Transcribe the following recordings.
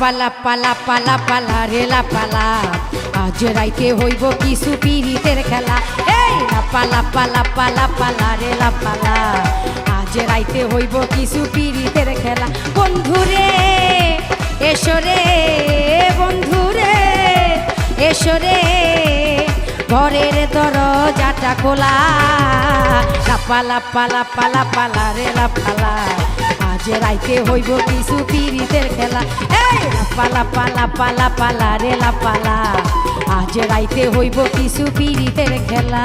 পালা পালা পালা পালা রেলা পালা। আজ রাইতে হইব কিছু পিরিতের খেলা। এই পালা পালা পালা পালা রেলা পালা। আজ রাইতে হইব কিছু পিরিতের খেলা। বন্ধুরে এসো রে বন্ধুরে এসো রে। ঘরের দরজাটা খোলা। লাপালা পালা পালা পালা রে লাপালা আজ রাইতে হইব কিছু পিড়িতের খেলা। এই লাপালা পালা পালা পালা রে লাপালা আজ রাইতে হইব কিছু পিড়িতের খেলা।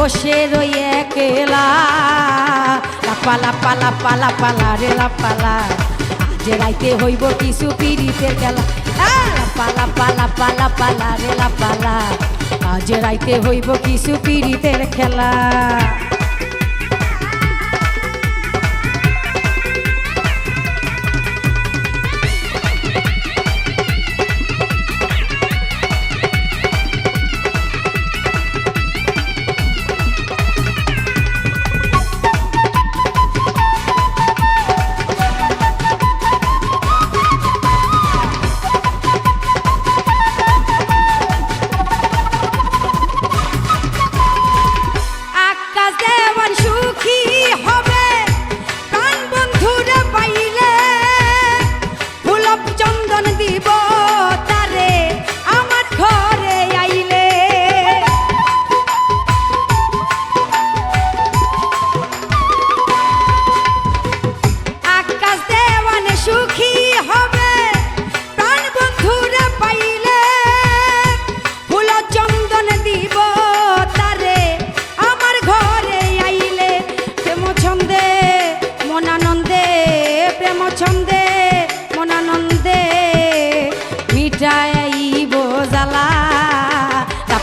বসে রই একলা। লাপা পালা লাপা লাপা, লা, রে লাপালা আজ রাইতে হইব কিছু পিড়িতের খেলা। পালা পালা পালা পালা রে লাপালা আজ রাইতে হইব কিছু পিড়িতের খেলা।